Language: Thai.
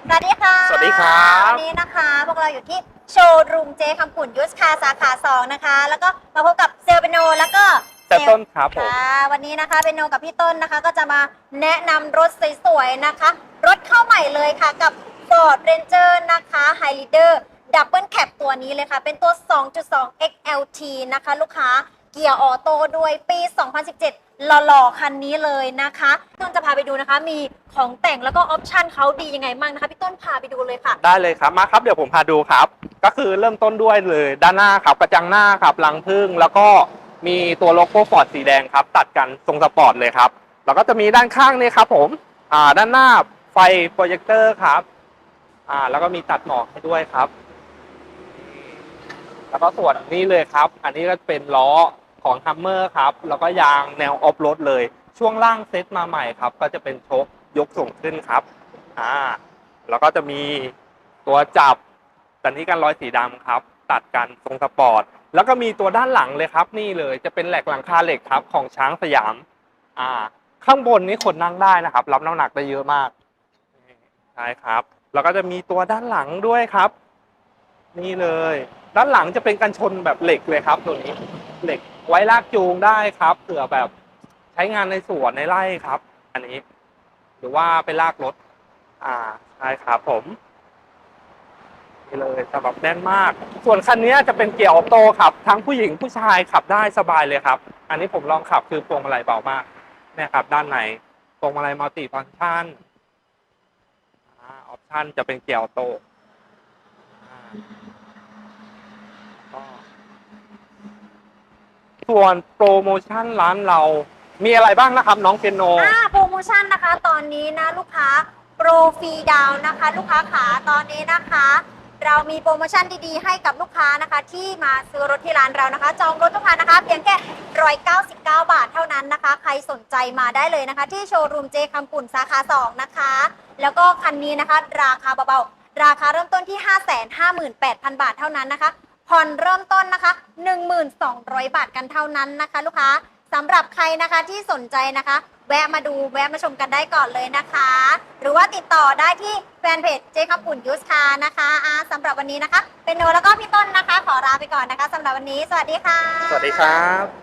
สวัสดีค่ะสวัสดีครับ วันนี้นะคะ พวกเราอยู่ที่โชว์รูมเจคำปุ่นยุสคาสาขา 2 นะคะ แล้วก็มาพบกับเซลเปโนแล้วก็แต่ต้นครับผม ค่ะวันนี้นะคะเป็นโนกับพี่ต้นนะคะ ก็จะมาแนะนำรถสวยๆนะคะ รถเข้าใหม่เลยค่ะกับ Ford Ranger นะคะ Highlander Double Cab ตัวนี้เลยค่ะ เป็นตัว 2.2 XLT นะคะ ลูกค้า เกียร์ออโต้ด้วยปี 2017 หล่อๆ คันนี้เลยนะคะพี่ต้นจะพาไปดูนะคะ มีของแต่งแล้วก็ออปชันเขาดียังไงบ้างนะคะ พี่ต้นพาไปดูเลยค่ะ ได้เลยครับมาครับเดี๋ยวผมพาดูครับ ก็คือเริ่มต้นด้วยเลยด้านหน้าครับกระจังหน้าครับลังพึ่งแล้วก็มีตัวโลโก้ฟอร์ดสีแดงครับ ตัดกันทรงสปอร์ตเลยครับแล้วก็จะมีด้านข้างนี่ครับผมอ่าด้านหน้าไฟโปรเจคเตอร์ครับอ่าแล้วก็มีตัดหมอกให้ด้วยครับ แล้วก็ส่วนนี้เลยครับ อันนี้ก็เป็นล้อ ของฮัมเมอร์ครับ แล้วก็ยางแนวออฟโรดเลย ช่วงล่างเซตมาใหม่ครับ ก็จะเป็นโชคยกส่งขึ้นครับอ่าแล้วก็จะมีตัวจับตันนี้กันรอยสีดำครับ ตัดกันทรงสปอร์ต แล้วก็มีตัวด้านหลังเลยครับ นี่เลยจะเป็นแหลกหลังคาเหล็กครับของช้างสยาม อ่า ข้างบนนี้คนนั่งได้นะครับ รับน้ำหนักได้เยอะมากใช่ครับ แล้วก็จะมีตัวด้านหลังด้วยครับ นี่เลย ด้านหลังจะเป็นกันชนแบบเหล็กเลยครับ ตัวนี้เหล็ก ไว้ลากจูงได้ครับเผื่อแบบใช้งานในสวนในไร่ครับ อันนี้ หรือว่าไปลากรถ อ่าใช่ครับผมนี่เลยสำหรับแน่นมาก ส่วนคันนี้จะเป็นเกียร์ออโต้ครับ ทั้งผู้หญิงผู้ชายขับได้สบายเลยครับ อันนี้ผมลองขับคือพวงมาลัยเบามากเนี่ยครับ ด้านในพวงมาลัยมัลติฟังก์ชันอ่าออปชันจะเป็นเกียร์ออโต้อ่าก็ ส่วนโปรโมชั่นร้านเรา มีอะไรบ้างนะครับ น้องเปียโน อ่าโปรโมชั่นนะคะ ตอนนี้นะลูกค้าโปรฟรีดาวน์นะคะ ลูกค้าขาตอนนี้นะคะ เรามีโปรโมชั่นดีๆ ให้กับลูกค้านะคะ ที่มาซื้อรถที่ร้านเรานะคะ จองรถลูกค้านะคะ เพียงแค่199 บาทเท่านั้นนะคะ ใครสนใจมาได้เลยนะคะ ที่โชว์รูมเจคำปุ่นสาขา 2 นะคะ แล้วก็คันนี้นะคะ ราคาเบาๆราคาเริ่มต้นที่ 558,000 บาทเท่านั้นนะคะ ผ่อนเริ่มต้นนะคะ 1,200 บาทกันเท่านั้นนะคะ ลูกค้าสำหรับใครนะคะที่สนใจนะคะ แวะมาดูแวะมาชมกันได้ก่อนเลยนะคะ หรือว่าติดต่อได้ที่แฟนเพจเจ๊ขับปุ่นยูสคานะคะอาสำหรับวันนี้นะคะ เป็นโนแล้วก็พี่ต้นนะคะ ขอลาไปก่อนนะคะสำหรับวันนี้ สวัสดีค่ะ สวัสดีครับ